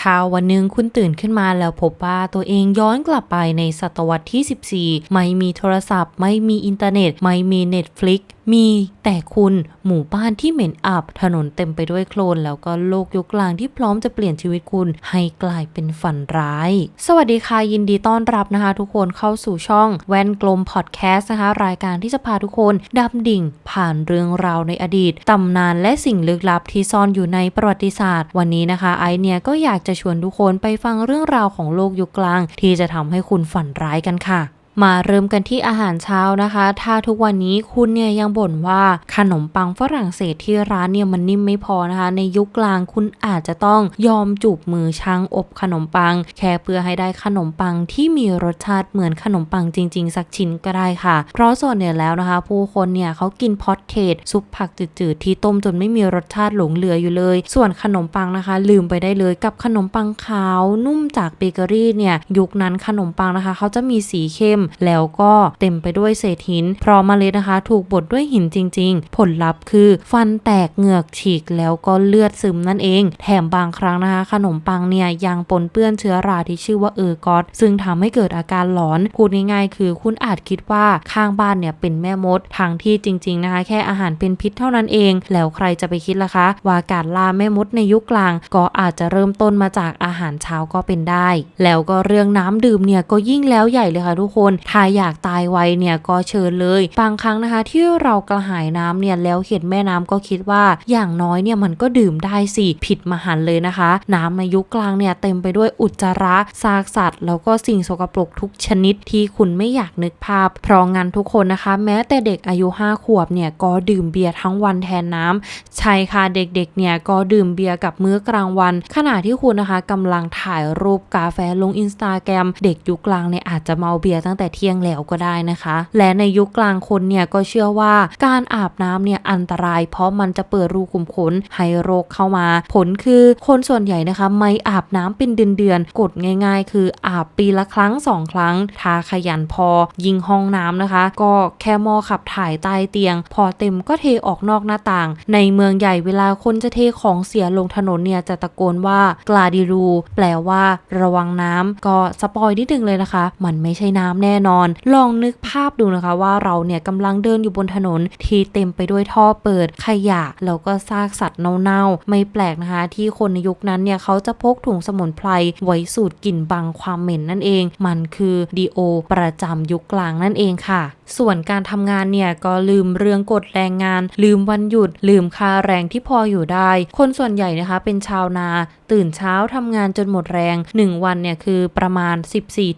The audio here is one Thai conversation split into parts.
ถ้าวันหนึ่งคุณตื่นขึ้นมาแล้วพบว่าตัวเองย้อนกลับไปในศตวรรษที่ 14 ไม่มีโทรศัพท์ ไม่มีอินเทอร์เน็ต ไม่มี Netflix มีแต่คุณหมู่บ้านที่เหม็นอับ ถนนเต็มไปด้วยโคลน แล้วก็โลกยุคกลางที่พร้อมจะเปลี่ยนชีวิตคุณให้กลายเป็นฝันร้าย สวัสดีค่ะ ยินดีต้อนรับนะคะ ทุกคนเข้าสู่ช่องแวนกลมพอดแคสต์นะคะ รายการที่จะพาทุกคนดำดิ่ง ผ่านเรื่องราวในอดีต ตำนานและสิ่งลึกลับที่ซ่อนอยู่ในประวัติศาสตร์ วันนี้นะคะไอเนี่ยก็อยากจะชวนทุกคนไปฟังเรื่องราวของโลกยุคกลาง ที่จะทำให้คุณฝันร้ายกันค่ะ มาเริ่มกันที่อาหารเช้านะคะ ถ้าทุกวันนี้คุณเนี่ยยังบ่นว่าขนมปังฝรั่งเศสที่ร้านเนี่ยมันนิ่มไม่พอนะคะ ในยุคกลางคุณอาจจะต้องยอมจูบมือช่างอบขนมปัง แค่เพื่อให้ได้ขนมปังที่มีรสชาติเหมือนขนมปังจริง ๆ สักชิ้นก็ได้ค่ะ เพราะส่วนเนี่ยแล้วนะคะ ผู้คนเนี่ยเขากินพอตเทสซุปผักจืดๆ ที่ต้มจนไม่มีรสชาติหลงเหลืออยู่เลย ส่วนขนมปังนะคะ ลืมไปได้เลยกับขนมปังขาว นุ่มจากเบเกอรี่เนี่ยยุคนั้นขนมปังนะคะเขาจะมีสีเข้มแล้วก็เต็มไปด้วยเศษหิน เพราะเมล็ดนะคะ ถูกบดด้วยหินจริง ๆ ผลลัพธ์คือ ฟันแตกเหงือกฉีกแล้วก็เลือดซึมนั่นเอง แถมบางครั้งนะคะ ขนมปังเนี่ยยังปนเปื้อนเชื้อราที่ชื่อว่าเออร์กอสซึ่งทำให้เกิดอาการหลอนพูดง่ายๆ คือคุณอาจคิดว่าข้างบ้านเนี่ยเป็นแม่มดทางที่จริง ๆนะคะ แค่อาหารเป็นพิษเท่านั้นเอง แล้วใครจะไปคิดล่ะคะ ว่าการล่าแม่มดในยุคกลาง ก็อาจจะเริ่มต้นมาจากอาหารเช้าก็เป็นได้ แล้วก็เรื่องน้ำดื่มเนี่ยก็ยิ่งแล้วใหญ่เลยค่ะทุกคนถ้าอยากตายไวเนี่ยก็เชิญเลย บางครั้งนะคะที่เรากระหายน้ำเนี่ยแล้วเห็นแม่น้ำก็คิดว่าอย่างน้อยเนี่ยมันก็ดื่มได้สิผิดมหันเลยนะคะ น้ำในยุคกลางเนี่ยเต็มไปด้วยอุจจาระซากสัตว์ แล้วก็สิ่งสกปรกทุกชนิดที่คุณไม่อยากนึกภาพ เพราะงั้นทุกคนนะคะ แม้แต่เด็กอายุ 5 ขวบเนี่ยก็ดื่มเบียร์ทั้งวันแทนน้ำใช่ค่ะเด็กๆเนี่ยก็ดื่มเบียร์กับมื้อกลางวัน ขณะที่คุณนะคะกำลังถ่ายรูปกาแฟลงอินสตาแกรมเด็กยุคกลางเนี่ยอาจจะเมาเบียร์ตั้งแต่เที่ยงแล้วก็ได้นะคะ และในยุคกลางคนเนี่ยก็เชื่อว่าการอาบน้ำเนี่ยอันตราย เพราะมันจะเปิดรูขุมขนให้โรคเข้ามา ผลคือคนส่วนใหญ่นะคะ ไม่อาบน้ำเป็นเดือนๆกดง่าย ๆ คืออาบปีละครั้งสองครั้งถ้าขยันพอ ยิงห้องน้ำนะคะ ก็แค่มอขับถ่ายใต้เตียง พอเต็มก็เทออกนอกหน้าต่าง ในเมืองใหญ่เวลาคนจะเทของเสียลงถนนเนี่ยจะตะโกนว่ากลาดิรู แปลว่า ระวังน้ำก็สปอยนิดนึงเลยนะคะ มันไม่ใช่น้ำแน่นอน ลองนึกภาพดูนะคะว่าเราเนี่ยกำลังเดินอยู่บนถนนที่เต็มไปด้วยท่อเปิดขยะแล้วก็ซากสัตว์เน่าๆ ไม่แปลกนะคะ ที่คนในยุคนั้นเนี่ยเขาจะพกถุงสมุนไพรไว้สูดกลิ่นบังความเหม็นนั่นเอง มันคือดีโอประจำยุคกลางนั่นเองค่ะ ส่วนการทำงานเนี่ยก็ลืมเรื่องกฎแรงงาน ลืมวันหยุด ลืมค่าแรงที่พออยู่ได้ คนส่วนใหญ่นะคะเป็นชาวนา ตื่นเช้าทำงานจนหมดแรง 1 วันเนี่ยคือประมาณ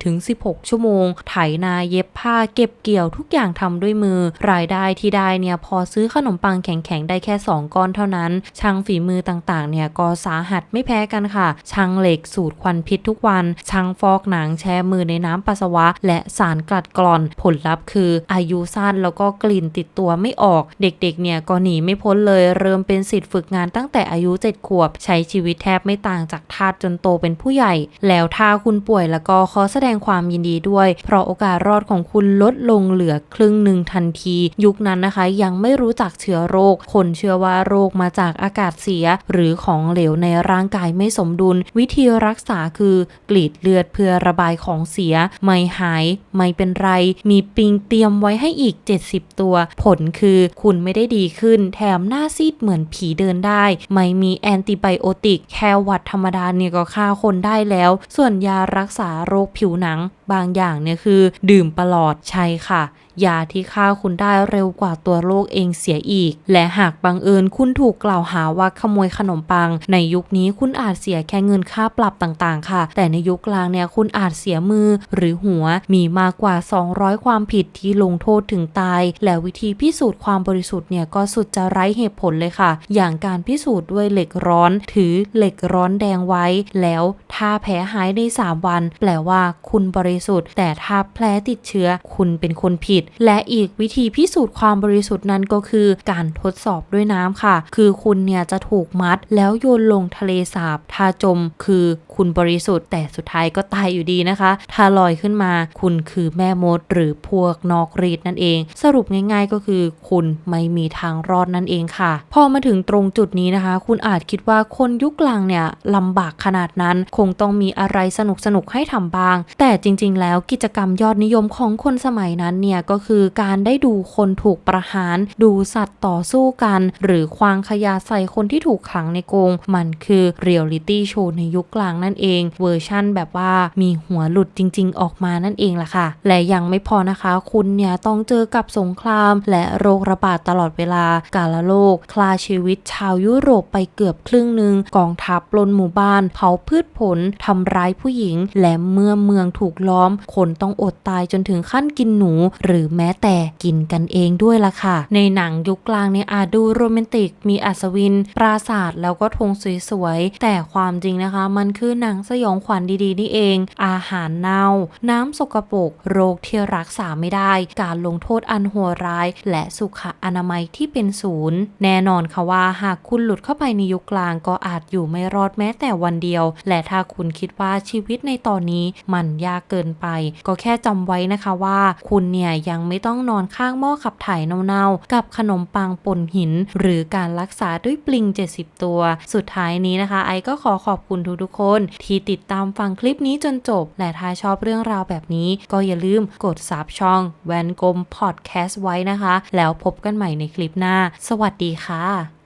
14-16 ชั่วโมงไถนาเย็บผ้าเก็บเกี่ยวทุกอย่างทำด้วยมือ รายได้ที่ได้เนี่ยพอซื้อขนมปังแข็งๆได้แค่ 2 ก้อนเท่านั้น ช่างฝีมือต่างๆเนี่ยก็สาหัสไม่แพ้กันค่ะ ช่างเหล็กสูตรควันพิษทุกวัน ช่างฟอกหนังแช่มือในน้ำปัสสาวะ และสารกลัดกร่อน ผลลัพธ์คือ อายุสั้นแล้วก็กลิ่นติดตัวไม่ออก เด็กๆเนี่ยก็หนีไม่พ้นเลยเริ่มเป็นสิทธิ์ฝึกงานตั้งแต่อายุ 7 ขวบ ใช้ชีวิตแทบไม่ต่างจากทาสจนโตเป็นผู้ใหญ่ แล้วถ้าคุณป่วยแล้วก็ขอแสดงความยินดีด้วย เพราะโออกาสรอดของคุณลดลงเหลือครึ่งหนึ่งทันที ยุคนั้นนะคะยังไม่รู้จักเชื้อโรค คนเชื่อว่าโรคมาจากอากาศเสีย หรือของเหลวในร่างกายไม่สมดุล วิธีรักษาคือกรีดเลือดเพื่อระบายของเสีย ไม่หายไม่เป็นไร มีปิงเตรียมไว้ให้อีก 70 ตัว ผลคือคุณไม่ได้ดีขึ้น แถมหน้าซีดเหมือนผีเดินได้ ไม่มีแอนติไบโอติก แค่วัดธรรมดาเนี่ยก็ฆ่าคนได้แล้ว ส่วนยารักษาโรคผิวหนัง บางอย่างเนี่ยคือดื่มประหลอดใช่ค่ะ ยาที่ฆ่าคุณได้เร็วกว่าตัวโรคเองเสียอีก และหากบังเอิญคุณถูกกล่าวหาว่าขโมยขนมปัง ในยุคนี้คุณอาจเสียแค่เงินค่าปรับต่างๆ ค่ะ แต่ในยุคกลางเนี่ยคุณอาจเสียมือหรือหัวมีมากกว่า 200 ความผิดที่ลงโทษถึงตาย และวิธีพิสูจน์ความบริสุทธิ์เนี่ยก็สุดจะไร้เหตุผลเลยค่ะ อย่างการพิสูจน์ด้วยเหล็กร้อน ถือเหล็กร้อนแดงไว้ แล้วถ้าแผลหายใน 3 วัน แปลว่าคุณบริสุทธิ์ แต่ถ้าแผลติดเชื้อ คุณเป็นคนผิดธิ์และอีกวิธีพิสูจน์ความบริสุทธิ์นั้นก็คือการทดสอบด้วยน้ำค่ะ คือคุณเนี่ยจะถูกมัดแล้วโยนลงทะเลสาบถ้าจม คือคุณบริสุทธิ์ แต่สุดท้ายก็ตายอยู่ดีนะคะ ถ้าลอยขึ้นมา คุณคือแม่มด หรือพวกนอกรีดนั่นเอง สรุปง่าย ๆก็คือ คุณไม่มีทางรอดนั่นเองค่ะ พอมาถึงตรงจุดนี้นะคะ คุณอาจคิดว่าคนยุคกลางเนี่ยลำบากขนาดนั้น คงต้องมีอะไรสนุกๆให้ทำบ้าง แต่จริง ๆ แล้วกิจกรรมยอดนิยมของคนสมัยนั้นเนี่ยก็็คือการได้ดูคนถูกประหาร ดูสัตว์ต่อสู้กัน หรือควางขยะใส่คนที่ถูกขังในกรงมันคือเรียลลิตี้โชว์ในยุคกลางนั่นเอง เวอร์ชั่นแบบว่ามีหัวหลุดจริง ๆ ออกมานั่นเองล่ะค่ะ และยังไม่พอนะคะ คุณเนี่ยต้องเจอกับสงคราม และโรคระบาดตลอดเวลา กาลโรคคลาชีวิตชาวยุโรปไปเกือบครึ่งหนึ่งกองทัพปล้นหมู่บ้านเผาพืชผลทำร้ายผู้หญิง และเมื่อเมืองถูกล้อม คนต้องอดตายจนถึงขั้นกินหนู หรือแม้แต่กินกันเองด้วยล่ะค่ะ ในหนังยุคกลางเนี่ยอาจดูโรแมนติก มีอัศวิน ปราศาสตร์แล้วก็ธงสวยๆ แต่ความจริงนะคะ มันคือหนังสยองขวัญดีๆ นี่เอง อาหารเน่า น้ำสกปรกโรคที่รักษาไม่ได้ การลงโทษอันโหดร้าย และสุขอนามัยที่เป็นศูนย์ แน่นอนค่ะว่าหากคุณหลุดเข้าไปในยุคกลางก็อาจอยู่ไม่รอดแม้แต่วันเดียว และถ้าคุณคิดว่าชีวิตในตอนนี้มันยากเกินไป ก็แค่จำไว้นะคะว่า คุณเนี่ยอย่ายังไม่ต้องนอนข้างหม้อขับถ่ายเน่าๆ กับขนมปังปนหิน หรือการรักษาด้วยปลิง 70 ตัว สุดท้ายนี้นะคะ ไอก็ขอขอบคุณทุกๆคน ที่ติดตามฟังคลิปนี้จนจบ และถ้าชอบเรื่องราวแบบนี้ ก็อย่าลืมกดซับช่องแวนกลมพอดแคสต์ไว้นะคะ แล้วพบกันใหม่ในคลิปหน้า สวัสดีค่ะ